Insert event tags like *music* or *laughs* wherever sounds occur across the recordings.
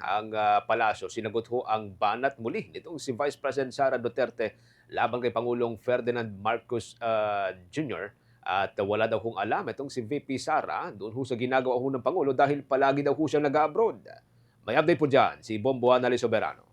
ang ah, palasyo. Sinagot ho ang banat muli nitong si Vice President Sara Duterte laban kay Pangulong Ferdinand Marcos ah, Jr. At wala daw hong alam itong si VP Sara doon ho sa ginagawa ho ng Pangulo dahil palagi daw ho siyang nag-abroad. May update po dyan si Bombo Anali Soberano.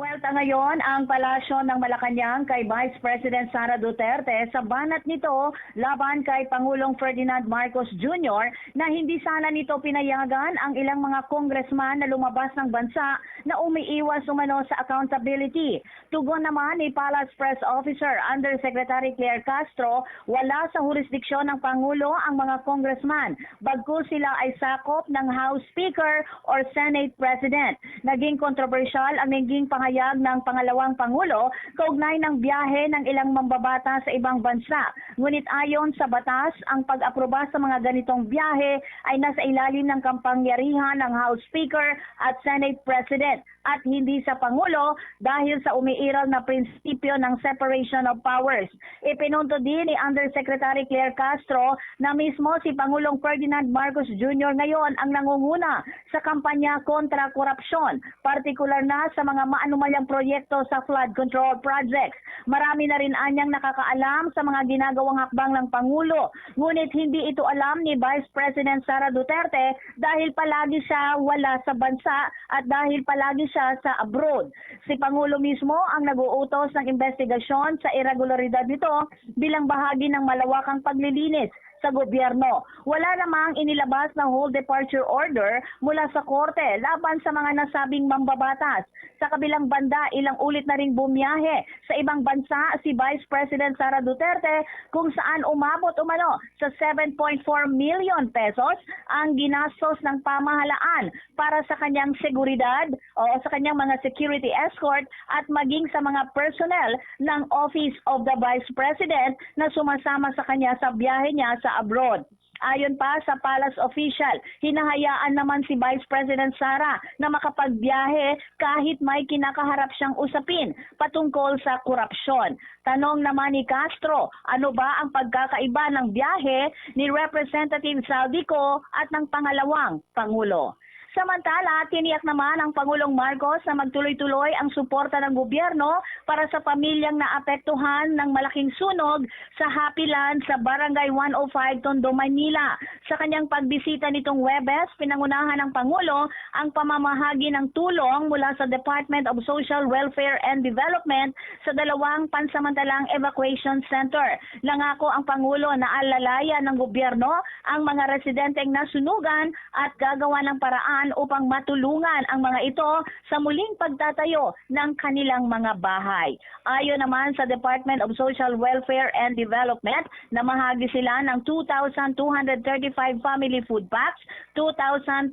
Bumuelta ngayon ang palasyo ng Malacanang kay Vice President Sara Duterte sa banat nito laban kay Pangulong Ferdinand Marcos Jr. na hindi sana nito pinayagan ang ilang mga congressman na lumabas ng bansa na umiiwas umano sa accountability. Tugon naman ni Palace Press Officer Undersecretary Claire Castro, wala sa jurisdiksyon ng Pangulo ang mga congressman bagkus sila ay sakop ng House Speaker or Senate President. Naging kontrobersyal ang naging pangayag ng pangalawang Pangulo kaugnay ng biyahe ng ilang mambabata sa ibang bansa. Ngunit ayon sa batas, ang pag-aproba sa mga ganitong biyahe ay nasa ilalim ng kampangyarihan ng House Speaker at Senate President at hindi sa Pangulo dahil sa umiiral na prinsipyo ng separation of powers. Ipinunto din ni Undersecretary Claire Castro na mismo si Pangulong Ferdinand Marcos Jr. ngayon ang nangunguna sa kampanya kontra korupsyon, partikular na sa mga maanumalyang proyekto sa flood control projects. Marami na rin anyang nakakaalam sa mga ginagawang hakbang ng Pangulo, ngunit hindi ito alam ni Vice President Sara Duterte dahil palagi siya wala sa bansa at dahil palagi siya sa abroad. Si Pangulo mismo ang nag-uutos ng investigasyon sa irregularidad nito bilang bahagi ng malawakang paglilinis sa gobyerno. Wala namang inilabas na whole departure order mula sa korte laban sa mga nasabing mambabatas. Sa kabilang banda, ilang ulit na ring bumiyahe sa ibang bansa si Vice President Sara Duterte kung saan umabot umano sa 7.4 million pesos ang ginastos ng pamahalaan para sa kanyang seguridad o sa kanyang mga security escort at maging sa mga personnel ng Office of the Vice President na sumasama sa kanya sa biyahe niya sa abroad. Ayon pa sa Palace official, hinahayaan naman si Vice President Sara na makapagbiyahe kahit may kinakaharap siyang usapin patungkol sa korupsyon. Tanong naman ni Castro, ano ba ang pagkakaiba ng biyahe ni Representative Saldico at ng pangalawang Pangulo? Samantala, tiniyak naman ang Pangulong Marcos na magtuloy-tuloy ang suporta ng gobyerno para sa pamilyang naapektuhan ng malaking sunog sa Happyland sa Barangay 105, Tondo, Manila. Sa kanyang pagbisita nitong Webes, pinangunahan ng Pangulo ang pamamahagi ng tulong mula sa Department of Social Welfare and Development sa dalawang pansamantalang evacuation center. Langako ang Pangulo na alalayan ng gobyerno ang mga residenteng nasunugan at gagawa ng paraan upang matulungan ang mga ito sa muling pagtatayo ng kanilang mga bahay. Ayon naman sa Department of Social Welfare and Development, namahagi sila ng 2,235 family food packs, 2,235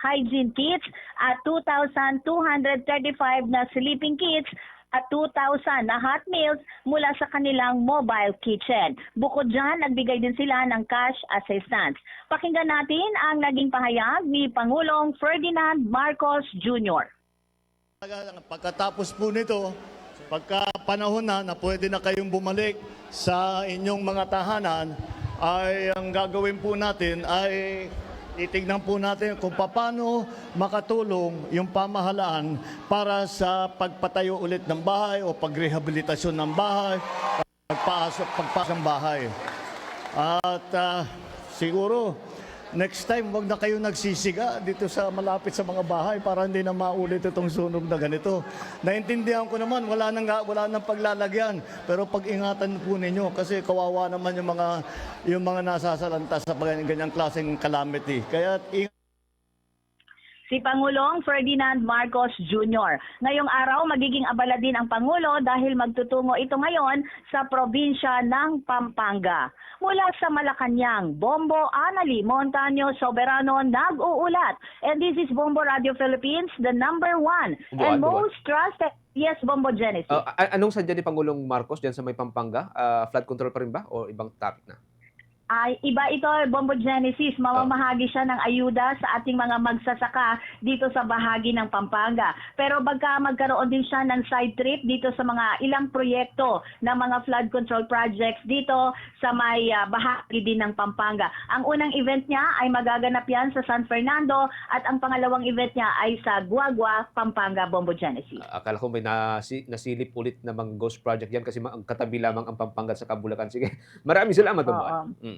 hygiene kits, at 2,235 na sleeping kits at 2,000 na hot meals mula sa kanilang mobile kitchen. Bukod dyan, nagbigay din sila ng cash assistance. Pakinggan natin ang naging pahayag ni Pangulong Ferdinand Marcos Jr. Pagkatapos po nito, pagka panahon na na pwede na kayong bumalik sa inyong mga tahanan, ay ang gagawin po natin ay titignan po natin kung paano makatulong yung pamahalaan para sa pagpatayo ulit ng bahay o pagrehabilitasyon ng bahay, pagpasok, pagpasok ng bahay. At ah, siguro, next time, wag na kayo nagsisiga dito sa malapit sa mga bahay para hindi na maulit itong sunog na ganito. Naintindihan ko naman, wala nang, wala nang paglalagyan. Pero pag-ingatan po ninyo kasi kawawa naman yung mga, yung mga nasasalanta sa ganyang klaseng calamity. Kaya ingat si Pangulong Ferdinand Marcos Jr. Ngayong araw, magiging abala din ang Pangulo dahil magtutungo ito ngayon sa probinsya ng Pampanga. Mula sa Malacanang, Bombo Anali Montaño Soberano nag-uulat. And this is Bombo Radio Philippines, the number one and most trusted. Yes, Bombo Genesis. A- anong sadya ni Pangulong Marcos dyan sa may Pampanga? Ah, flood control pa rin ba o ibang topic na? Ay iba ito, Bombo Genesis. Mamamahagi siya ng ayuda sa ating mga magsasaka dito sa bahagi ng Pampanga. Pero bagka magkaroon din siya ng side trip dito sa mga ilang proyekto ng mga flood control projects dito sa may ah, bahagi din ng Pampanga. Ang unang event niya ay magaganap yan sa San Fernando at ang pangalawang event niya ay sa Guagua, Pampanga, Bombo Genesis. Akala ko may nasi, nasilip ulit na mga ghost project yan kasi ang katabi lamang ang Pampanga sa Kabulacan. Sige, *laughs* maraming salamat, Oo. Mm.